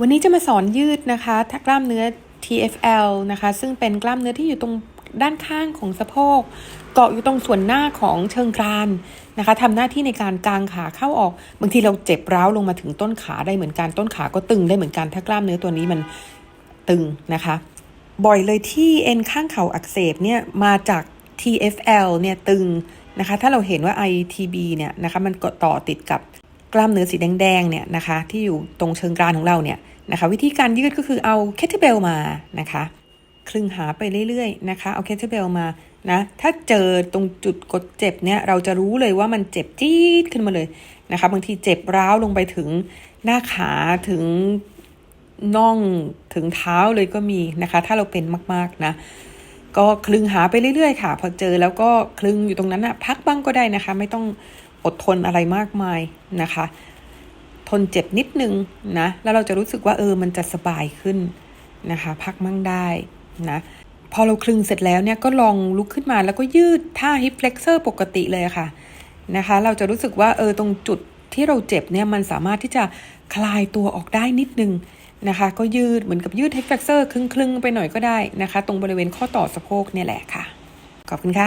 วันนี้จะมาสอนยืดนะคะกล้ามเนื้อ TFL นะคะ ซึ่งเป็นกล้ามเนื้อที่อยู่ตรงด้านข้างของสะโพก เกาะอยู่ตรงส่วนหน้าของเชิงกรานนะคะทำหน้าที่ในการกางขาเข้าออก บางทีเราเจ็บร้าวลงมาถึงต้นขาได้เหมือนกันต้นขาก็ตึงได้เหมือนกันถ้ากล้ามเนื้อตัวนี้มันตึงนะคะ บ่อยเลยที่เอ็นข้างเข่าอักเสบเนี่ยมาจาก TFL เนี่ยตึงนะคะ ถ้าเราเห็นว่า ITB เนี่ยนะคะมันก็ต่อติดกับ กล้ามเนื้อสีแดงๆเนี่ยนะคะ ที่อยู่ตรงเชิงกรานของเราเนี่ยนะคะ วิธีการยืดก็คือเอาเคทเทเบลมานะคะคลึงหาไปเรื่อยๆนะคะ เอาเคทเทเบลมานะถ้าเจอตรงจุดกดเจ็บเนี่ยเราจะรู้เลยว่ามันเจ็บจี๊ดขึ้นมาเลยนะคะ บางทีเจ็บร้าวลงไปถึงหน้าขาถึงน่องถึงเท้าเลยก็มีนะคะ ถ้าเราเป็นมากๆนะ ก็คลึงหาไปเรื่อยๆ ค่ะ พอเจอแล้วก็คลึงอยู่ตรงนั้นอนะพักบ้างก็ได้นะคะ ไม่ต้อง อดทนอะไรมากมายนะคะ ทนเจ็บนิดนึงนะแล้วเราจะรู้สึกว่าเออมันจะสบายขึ้นนะคะ พักมั่งได้นะพอเราคลึงเสร็จแล้วเนี่ยก็ลองลุกขึ้นมาแล้วก็ยืดท่า hip flexor ปกติเลยค่ะนะคะ เราจะรู้สึกว่าเออตรงจุดที่เราเจ็บเนี่ยมันสามารถที่จะคลายตัวออกได้นิดนึงนะคะ ก็ยืดเหมือนกับยืด hip flexor ครึ่งๆไปหน่อยก็ได้นะคะ ตรงบริเวณข้อต่อสะโพกเนี่ยแหละค่ะ ขอบคุณค่ะ